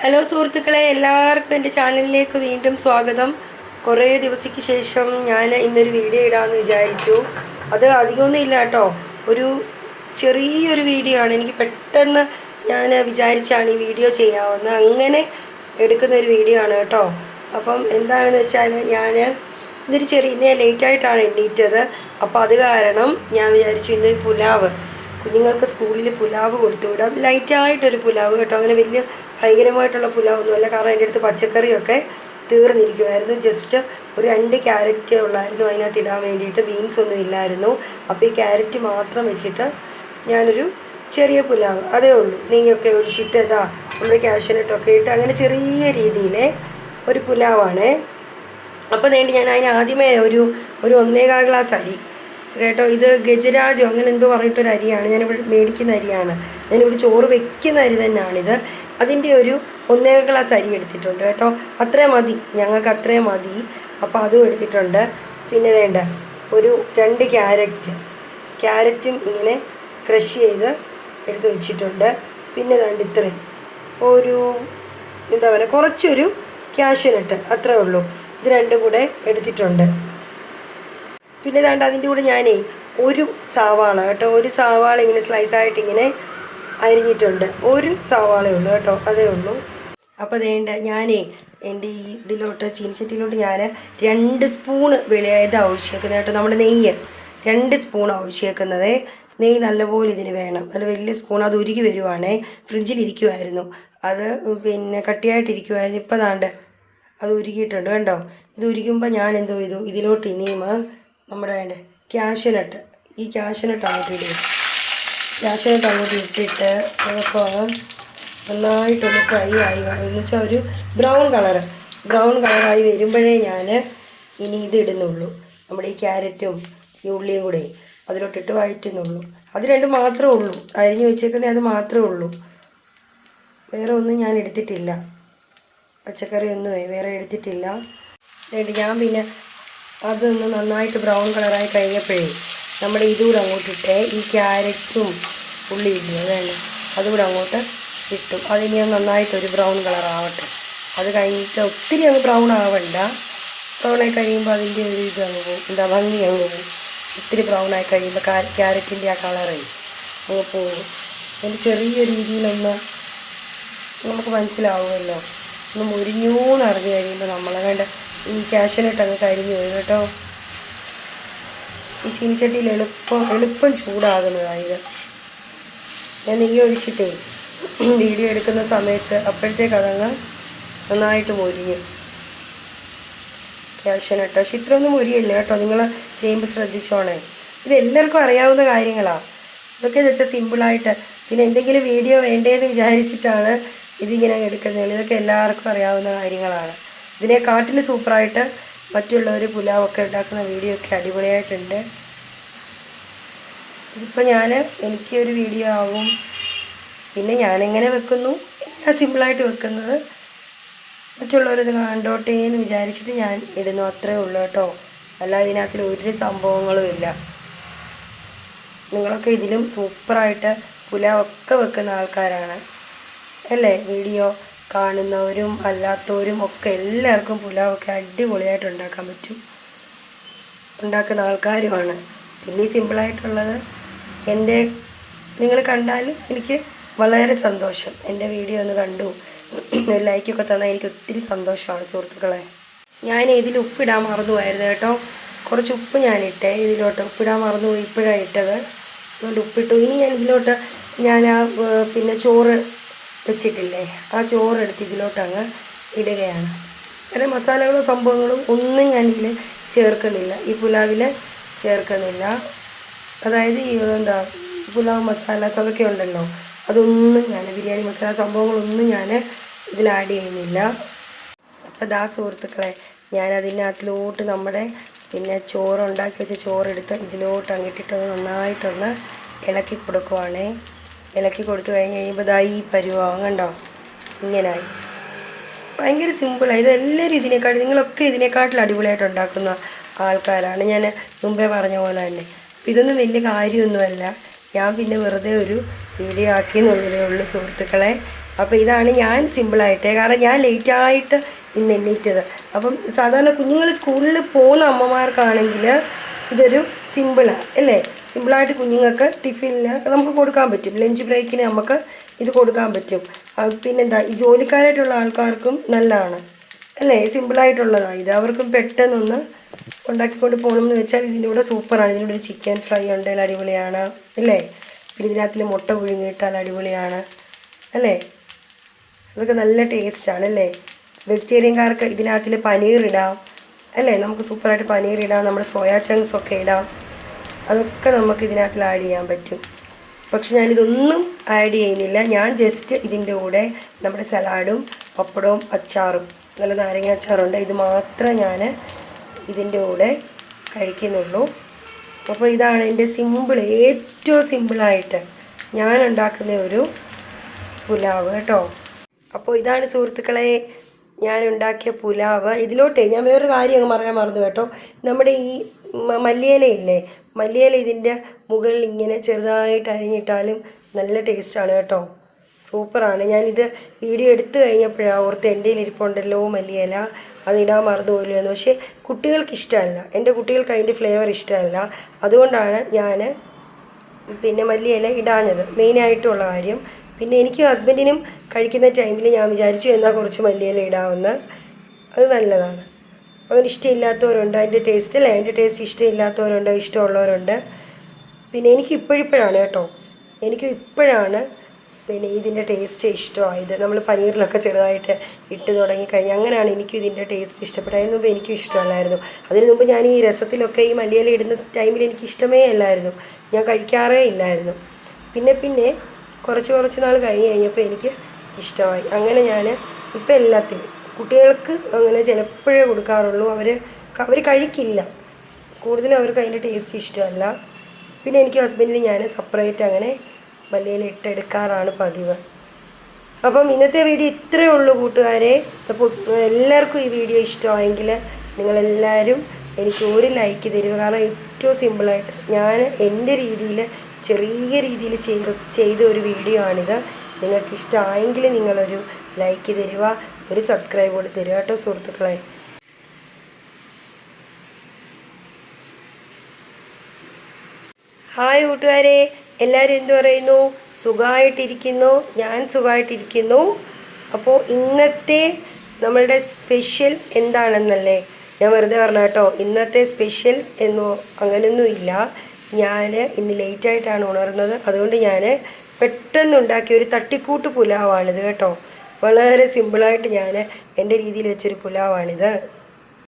Hello സുഹൃത്തുക്കളെ എല്ലാവർക്കും എന്റെ ചാനലിലേക്ക് വീണ്ടും സ്വാഗതം. കുറേ ദിവസയ്ക്ക് ശേഷം ഞാൻ ഇന്നൊരു വീഡിയോ ഇടാമെന്ന് വിചാരിച്ചു. അത് അധികമൊന്നും ഇല്ല കേട്ടോ. ഒരു ചെറിയൊരു വീഡിയോ ആണ്. എനിക്ക് പെട്ടെന്ന് ഞാൻ വിചാരിച്ചാണ് ഈ വീഡിയോ ചെയ്യാവുന്നത്. അങ്ങനെ എടുക്കുന്ന ഒരു വീഡിയോ ആണ് കേട്ടോ. അപ്പം എന്താണെന്ന് വെച്ചാൽ ഞാൻ ഇന്നൊരു ചെറിയ ലേറ്റായിട്ടാണ് എണ്ണീറ്റത് അപ്പോൾ അത് കാരണം ഞാൻ വിചാരിച്ചു ഇന്നൊരു പുലാവ്. കുഞ്ഞുങ്ങൾക്ക് സ്കൂളിൽ പുലാവ് കൊടുത്തു വിടാം. ലൈറ്റായിട്ടൊരു പുലാവ് കേട്ടോ. അങ്ങനെ വലിയ ഭയങ്കരമായിട്ടുള്ള പുലാവൊന്നുമല്ല കാരണം അതിന്റെ അടുത്ത് പച്ചക്കറിയൊക്കെ തീർന്നിരിക്കുമായിരുന്നു ജസ്റ്റ് ഒരു രണ്ട് ക്യാരറ്റ് ഉള്ളായിരുന്നു അതിനകത്ത് ഇടാൻ വേണ്ടിയിട്ട്. ബീൻസ് ഒന്നും ഇല്ലായിരുന്നു. അപ്പോൾ ഈ ക്യാരറ്റ് മാത്രം വെച്ചിട്ട് ഞാനൊരു ചെറിയ പുലാവ്. അതേ ഉള്ളൂ. നെയ്യൊക്കെ ഒഴിച്ചിട്ട് ഇതാ നമ്മുടെ കാഷ്യനട്ടൊക്കെ ഇട്ട് അങ്ങനെ ചെറിയ രീതിയിലെ ഒരു പുലാവാണേ. അപ്പോൾ വേണ്ടി ഞാൻ അതിന് ആദ്യമേ ഒരു ഒരു ഒന്നേകാൽ ഗ്ലാസ് അരി കേട്ടോ ഇത് ഗജരാജോ അങ്ങനെ എന്തോ പറഞ്ഞിട്ടൊരു അരിയാണ്. ഞാനിവിടെ മേടിക്കുന്ന അരിയാണ്. ഞാനിവിടെ ചോറ് വെക്കുന്ന അരി തന്നെയാണിത്. അതിന്റെ ഒരു ഒന്നേക ക്ലാസ് അരി എടുത്തിട്ടുണ്ട് കേട്ടോ. അത്രയും മതി. ഞങ്ങൾക്ക് അത്രയും മതി. അപ്പോൾ അതും എടുത്തിട്ടുണ്ട്. പിന്നെ വേണ്ട ഒരു രണ്ട് ക്യാരറ്റ്. ക്യാരറ്റും ഇങ്ങനെ ക്രഷ് ചെയ്ത് എടുത്ത് വെച്ചിട്ടുണ്ട്. പിന്നെ വേണ്ട ഇത്രയും. ഒരു എന്താ പറയുക കുറച്ചൊരു ക്യാഷ്യൂനട്ട്. അത്രേ ഉള്ളൂ. ഇത് രണ്ടും കൂടെ എടുത്തിട്ടുണ്ട്. പിന്നെ ഇതാണ്ട് അതിന്റെ കൂടെ ഞാനേ ഒരു സവാള കേട്ടോ ഒരു സവാള ഇങ്ങനെ സ്ലൈസ് ആയിട്ട് ഇങ്ങനെ അരിഞ്ഞിട്ടുണ്ട്. ഒരു സവാളേ ഉള്ളൂ കേട്ടോ അതേ ഉള്ളൂ. അപ്പോൾ അതേണ്ട ഞാനേ എന്റെ ഈ ഇതിലോട്ട് ചീനിച്ചട്ടിയിലോട്ട് ഞാൻ രണ്ട് സ്പൂണ് വെളിയായത് ഒഴിച്ചേക്കുന്നത് കേട്ടോ നമ്മുടെ നെയ്യ്. രണ്ട് സ്പൂൺ ഒഴിച്ചേക്കുന്നത് നെയ്യ് നല്ലപോലെ ഇതിന് വേണം. നല്ല വലിയ സ്പൂൺ അത് ഉരുകി വരുവാണേ. ഫ്രിഡ്ജിലിരിക്കുമായിരുന്നു അത് പിന്നെ കട്ടിയായിട്ടിരിക്കുമായിരുന്നു ഇപ്പം ദാണ്ട് അത് ഉരുകിയിട്ടുണ്ട് കണ്ടോ? ഇത് ഉരുകുമ്പോൾ ഞാൻ എന്തോ ചെയ്തു? ഇതിലോട്ട് ഇനിയും നമ്മുടെ ക്യാഷ്യനട്ട് ഈ ക്യാഷ്യനട്ട് അങ്ങോട്ട് ഇടുക ക്യാഷ്യനട്ട് അങ്ങോട്ട് ഇട്ടിട്ട് അതൊക്കെ നന്നായിട്ടൊന്ന് ഫ്രൈ ആയി എന്ന് വെച്ചാൽ ഒരു ബ്രൗൺ കളർ ബ്രൗൺ കളറായി വരുമ്പോഴേ ഞാൻ ഇനി ഇത് നമ്മുടെ ഈ ക്യാരറ്റും ഈ ഉള്ളിയും കൂടെ അതിലോട്ടിട്ട് വയറ്റുന്നുള്ളൂ. അത് രണ്ടും മാത്രമേ ഉള്ളൂ. അരിഞ്ഞ് വെച്ചേക്കുന്നത് അത് മാത്രമേ ഉള്ളൂ. വേറെ ഒന്നും ഞാൻ എടുത്തിട്ടില്ല. പച്ചക്കറി ഒന്നും വേറെ എടുത്തിട്ടില്ല. ഞാൻ പിന്നെ അതൊന്ന് നന്നായിട്ട് ബ്രൗൺ കളറായി കഴിഞ്ഞപ്പോഴേ നമ്മുടെ ഇതുകൂടെ അങ്ങോട്ടിട്ട് ഈ ക്യാരറ്റും ഉള്ളി ഇല്ലേ വേണ്ട അതുകൂടെ അങ്ങോട്ട് ഇട്ടു. അതിനി നന്നായിട്ടൊരു ബ്രൗൺ കളർ ആവട്ടെ. അത് കഴിഞ്ഞിട്ട് ഒത്തിരി അങ്ങ് ബ്രൗൺ ആവണ്ട. ബ്രൗൺ ആയി കഴിയുമ്പോൾ അതിന്റെ ഒരു ഇത് അങ്ങ് പോകും എന്താ ഭംഗി അങ്ങ് പോകും ഒത്തിരി ബ്രൗൺ ആയി കഴിയുമ്പോൾ ക്യാരറ്റിന്റെ ആ കളറേ അങ്ങ് പോകും അതിന്റെ ചെറിയ രീതിയിലൊന്ന് നമുക്ക് മനസ്സിലാവുമല്ലോ. ഒന്ന് മുരിഞ്ഞൂന്ന് അറിഞ്ഞു കഴിയുമ്പോൾ നമ്മളെ വേണ്ട ഈ ക്യാഷിലിട്ട് അങ്ങ് കരിഞ്ഞു പോയി കേട്ടോ. ഈ ചീനിച്ചട്ടിയിൽ എളുപ്പം എളുപ്പം ചൂടാകുന്നതായത് ഞാൻ നെയ്യ് ഒഴിച്ചിട്ടേ വീഡിയോ എടുക്കുന്ന സമയത്ത് അപ്പോഴത്തേക്ക് അതങ്ങ് നന്നായിട്ട് മുരിഞ്ഞു. കേട്ടോ പക്ഷെ ഇത്രയൊന്നും മൊരിയല്ല കേട്ടോ. നിങ്ങൾ ചെയ്യുമ്പോൾ ശ്രദ്ധിച്ചോണേ. ഇത് എല്ലാവർക്കും അറിയാവുന്ന കാര്യങ്ങളാണ് ഇതൊക്കെ വെച്ചാൽ സിമ്പിളായിട്ട്. പിന്നെ എന്തെങ്കിലും വീഡിയോ വേണ്ടേന്ന് വിചാരിച്ചിട്ടാണ് ഇതിങ്ങനെ എടുക്കുന്നത്. ഇതൊക്കെ എല്ലാവർക്കും അറിയാവുന്ന കാര്യങ്ങളാണ്. ഇതിനെക്കാട്ടിൽ സൂപ്പറായിട്ട് മറ്റുള്ളവർ പുലാവൊക്കെ ഉണ്ടാക്കുന്ന വീഡിയോ ഒക്കെ അടിപൊളിയായിട്ടുണ്ട്. ഇതിപ്പോൾ ഞാൻ എനിക്ക് ഒരു വീഡിയോ ആവും. പിന്നെ ഞാനെങ്ങനെ വെക്കുന്നു. ഞാൻ സിമ്പിളായിട്ട് വെക്കുന്നത്. മറ്റുള്ളവരത് കണ്ടോട്ടെ എന്ന് വിചാരിച്ചിട്ട് ഞാൻ ഇടുന്നു. അത്രേ ഉള്ളൂ കേട്ടോ. അല്ലാതെ ഇതിനകത്തിൽ ഒരു സംഭവങ്ങളും ഇല്ല. നിങ്ങളൊക്കെ ഇതിലും സൂപ്പറായിട്ട് പുലാവൊക്കെ വെക്കുന്ന ആൾക്കാരാണ്. അല്ലേ? വീഡിയോ കാണുന്നവരും അല്ലാത്തവരും ഒക്കെ എല്ലാവർക്കും പുലാവൊക്കെ അടിപൊളിയായിട്ട് ഉണ്ടാക്കാൻ പറ്റും. ഉണ്ടാക്കുന്ന ആൾക്കാരുമാണ്. പിന്നെ ഈ സിമ്പിളായിട്ടുള്ളത് എന്റെ നിങ്ങൾ കണ്ടാൽ എനിക്ക് വളരെ സന്തോഷം. എന്റെ വീഡിയോ ഒന്ന് കണ്ടു. ഒരു ലൈക്കൊക്കെ തന്നാൽ എനിക്ക് ഒത്തിരി സന്തോഷമാണ് സുഹൃത്തുക്കളെ. ഞാൻ ഇതിൽ ഉപ്പിടാൻ മറന്നുപോയായിരുന്നു കേട്ടോ. കുറച്ച് ഉപ്പ് ഞാനിട്ടേ ഇതിലോട്ട്. ഉപ്പിടാൻ മറന്നുപോയി ഇപ്പോഴാണ് ഇട്ടത്. അതുകൊണ്ട് ഉപ്പിട്ടു. ഇനി ഞാൻ ഇതിലോട്ട് ഞാൻ ആ പിന്നെ ചോറ് വെച്ചിട്ടില്ലേ? ആ ചോറ് എടുത്ത് ഇതിലോട്ട് അങ്ങ് ഇടുകയാണ്. വേറെ മസാലകളും സംഭവങ്ങളും ഒന്നും ഞാൻ ഇതിൽ ചേർക്കുന്നില്ല. ഈ പുലാവിൽ ചേർക്കുന്നില്ല. അതായത് ഈ എന്താ പുലാവ് മസാലാസ് അതൊക്കെ ഉണ്ടല്ലോ. അതൊന്നും ഞാൻ ബിരിയാണി മസാല സംഭവങ്ങളൊന്നും ഞാൻ ഇതിൽ ആഡ് ചെയ്യുന്നില്ല. അപ്പോൾ ദാ സുഹൃത്തുക്കളെ ഞാൻ അതിനകത്തിലോട്ട് നമ്മുടെ പിന്നെ ചോറ് ഉണ്ടാക്കി വെച്ച ചോറെടുത്ത് ഇതിലോട്ട് അങ്ങിട്ടിട്ടൊന്ന് നന്നായിട്ടൊന്ന് ഇളക്കി കൊടുക്കുവാണേ. ഇളക്കി കൊടുത്തു കഴിഞ്ഞ് കഴിയുമ്പോൾ ദാ ഈ പരുവാകും കണ്ടോ? ഇങ്ങനായി. ഭയങ്കര സിമ്പിളാണ് ഇത് എല്ലാവരും ഇതിനെക്കാട്ടും നിങ്ങളൊക്കെ ഇതിനെക്കാട്ടിൽ അടിപൊളിയായിട്ട് ഉണ്ടാക്കുന്ന ആൾക്കാരാണ്. ഞാൻ മുമ്പേ പറഞ്ഞ പോലെ തന്നെ. അപ്പം ഇതൊന്നും വലിയ കാര്യമൊന്നുമല്ല. ഞാൻ പിന്നെ വെറുതെ ഒരു വീഡിയോ ആക്കി എന്നുള്ളതേ ഉള്ളൂ സുഹൃത്തുക്കളെ. അപ്പോൾ ഇതാണ് ഞാൻ സിമ്പിളായിട്ട് കാരണം ഞാൻ ലേറ്റായിട്ട് ഇന്ന് എണ്ണീറ്റത് അപ്പം സാധാരണ കുഞ്ഞുങ്ങൾ സ്കൂളിൽ പോകുന്ന അമ്മമാർക്കാണെങ്കിൽ ഇതൊരു സിമ്പിളാണ് അല്ലേ? സിമ്പിളായിട്ട് കുഞ്ഞുങ്ങൾക്ക് ടിഫിനിൽ നമുക്ക് കൊടുക്കാൻ പറ്റും. ലഞ്ച് ബ്രേക്കിന് നമുക്ക് ഇത് കൊടുക്കാൻ പറ്റും. പിന്നെന്താ ഈ ജോലിക്കാരായിട്ടുള്ള ആൾക്കാർക്കും നല്ലതാണ്. അല്ലേ? സിമ്പിളായിട്ടുള്ളതാണ് ഇത് അവർക്കും പെട്ടെന്നൊന്ന് ഉണ്ടാക്കിക്കൊണ്ട് പോകണമെന്ന് വെച്ചാൽ ഇതിന്റെ സൂപ്പറാണ്. ഇതിന്റെ കൂടെ ചിക്കൻ ഫ്രൈ ഉണ്ടെങ്കിൽ അടിപൊളിയാണ്. അല്ലേ? പിന്നെ ഇതിനകത്തിൽ മുട്ട പുഴുങ്ങിയിട്ടാൽ അടിപൊളിയാണ്. അല്ലേ? അതൊക്കെ നല്ല ടേസ്റ്റാണ് അല്ലേ? വെജിറ്റേറിയൻകാർക്ക് ഇതിനകത്തിൽ പനീർ ഇടാം അല്ലേ? നമുക്ക് സൂപ്പറായിട്ട് പനീർ ഇടാം നമ്മുടെ സോയാ ചങ്ക്സ് ഒക്കെ ഇടാം. അതൊക്കെ നമുക്ക് ഇതിനകത്ത് ആഡ് ചെയ്യാൻ പറ്റും. പക്ഷെ ഞാനിതൊന്നും ആഡ് ചെയ്യുന്നില്ല. ഞാൻ ജസ്റ്റ് ഇതിന്റെ കൂടെ നമ്മുടെ സലാഡും പപ്പടവും അച്ചാറും നല്ല നാരങ്ങ അച്ചാറുണ്ട്. ഇത് മാത്രം ഞാൻ ഇതിന്റെ കൂടെ കഴിക്കുന്നുള്ളൂ. അപ്പോൾ ഇതാണ് എന്റെ സിമ്പിൾ ഏറ്റവും സിമ്പിളായിട്ട് ഞാൻ ഉണ്ടാക്കുന്ന ഒരു പുലാവ് കേട്ടോ. അപ്പോൾ ഇതാണ് സുഹൃത്തുക്കളെ ഞാൻ ഉണ്ടാക്കിയ പുലാവ്. ഇതിലോട്ടേ ഞാൻ വേറൊരു കാര്യം അങ്ങ് പറയാൻ മറന്നു കേട്ടോ. നമ്മുടെ ഈ മല്ലിയിലയില്ലേ? മല്ലിയില ഇതിന്റെ മുകളിൽ ഇങ്ങനെ ചെറുതായിട്ട് അരിഞ്ഞിട്ടാലും നല്ല ടേസ്റ്റാണ് കേട്ടോ. സൂപ്പറാണ് ഞാനിത് വീഡിയോ എടുത്തു കഴിഞ്ഞപ്പോഴാണ് ഓർത്ത് എന്റെ ഇരിപ്പുണ്ടല്ലോ മല്ലിയില. അത് ഇടാൻ മറന്നു പോലുമെന്ന് പക്ഷേ കുട്ടികൾക്ക് ഇഷ്ടമല്ല. എന്റെ കുട്ടികൾക്ക് അതിന്റെ ഫ്ലേവർ ഇഷ്ടമല്ല. അതുകൊണ്ടാണ് ഞാൻ പിന്നെ മല്ലിയില ഇടാഞ്ഞത്. മെയിനായിട്ടുള്ള കാര്യം പിന്നെ എനിക്ക് ഹസ്ബൻഡിനും കഴിക്കുന്ന ടൈമിൽ ഞാൻ വിചാരിച്ചു എന്നാൽ കുറച്ച് മല്ലിയില ഇടാമെന്ന് അത് നല്ലതാണ്. അവന് ഇഷ്ടമില്ലാത്തവരുണ്ട് അതിന്റെ ടേസ്റ്റ് അല്ലേ? അതിന്റെ ടേസ്റ്റ് ഇഷ്ടമില്ലാത്തവരുണ്ട് ഇഷ്ടമുള്ളവരുണ്ട്. പിന്നെ എനിക്ക് ഇപ്പോഴിപ്പോഴാണ് കേട്ടോ. എനിക്ക് ഇപ്പോഴാണ് പിന്നെ ഇതിന്റെ ടേസ്റ്റ് ഇഷ്ടമായത്. നമ്മൾ പനീറിലൊക്കെ ചെറുതായിട്ട് ഇട്ട് തുടങ്ങിക്കഴിഞ്ഞാൽ അങ്ങനെയാണ് എനിക്ക് ഇതിന്റെ ടേസ്റ്റ് ഇഷ്ടപ്പെട്ടത്. അതിന് മുമ്പ് എനിക്കും ഇഷ്ടമല്ലായിരുന്നു. അതിന് മുമ്പ് ഞാൻ ഈ രസത്തിലൊക്കെ ഈ മല്ലിയില ഇടുന്ന ടൈമിൽ എനിക്ക് ഇഷ്ടമേ അല്ലായിരുന്നു. ഞാൻ കഴിക്കാറേ ഇല്ലായിരുന്നു. പിന്നെ പിന്നെ കുറച്ച് കുറച്ച് നാൾ കഴിഞ്ഞ് കഴിഞ്ഞപ്പോൾ എനിക്ക് ഇഷ്ടമായി. അങ്ങനെ ഞാൻ ഇപ്പം എല്ലാത്തിലും കുട്ടികൾക്ക് അങ്ങനെ ചിലപ്പോഴേ കൊടുക്കാറുള്ളൂ. അവർ അവർ കഴിക്കില്ല. കൂടുതലും അവർക്ക് അതിന്റെ ടേസ്റ്റ് ഇഷ്ടമല്ല. പിന്നെ എനിക്ക് ഹസ്ബൻഡിന് ഞാൻ സെപ്പറേറ്റ് അങ്ങനെ മല്ലിയില ഇട്ടെടുക്കാറാണ് പതിവ്. അപ്പം ഇന്നത്തെ വീഡിയോ ഇത്രയേ ഉള്ളൂ കൂട്ടുകാരെ. അപ്പോൾ എല്ലാവർക്കും ഈ വീഡിയോ ഇഷ്ടമായെങ്കിൽ നിങ്ങളെല്ലാവരും എനിക്ക് ഒരു ലൈക്ക് തരിക. കാരണം ഏറ്റവും സിമ്പിളായിട്ട് ഞാൻ എന്റെ രീതിയിൽ ചെറിയ രീതിയിൽ ചെയ്ത ചെയ്ത ഒരു വീഡിയോ ആണിത്. നിങ്ങൾക്ക് ഇഷ്ടമായെങ്കിൽ നിങ്ങളൊരു ലൈക്ക് തരിക ഒരു സബ്സ്ക്രൈബ് കൂടി തരിക കേട്ടോ സുഹൃത്തുക്കളെ. ഹായ് കൂട്ടുകാരെ എല്ലാവരും എന്തു പറയുന്നു? സുഖമായിട്ടിരിക്കുന്നു. ഞാൻ സുഖമായിട്ടിരിക്കുന്നു. അപ്പോൾ ഇന്നത്തെ നമ്മളുടെ സ്പെഷ്യൽ എന്താണെന്നല്ലേ? ഞാൻ വെറുതെ പറഞ്ഞ കേട്ടോ ഇന്നത്തെ സ്പെഷ്യൽ എന്നോ അങ്ങനെയൊന്നും ഇല്ല ഞാൻ ഇന്ന് ലേറ്റായിട്ടാണ് ഉണർന്നത്. അതുകൊണ്ട് ഞാൻ പെട്ടെന്ന് ഉണ്ടാക്കിയ ഒരു തട്ടിക്കൂട്ട് പുലാവാണിത് കേട്ടോ. വളരെ സിമ്പിളായിട്ട് ഞാൻ എന്റെ രീതിയിൽ വെച്ചൊരു പുലാവാണിത്.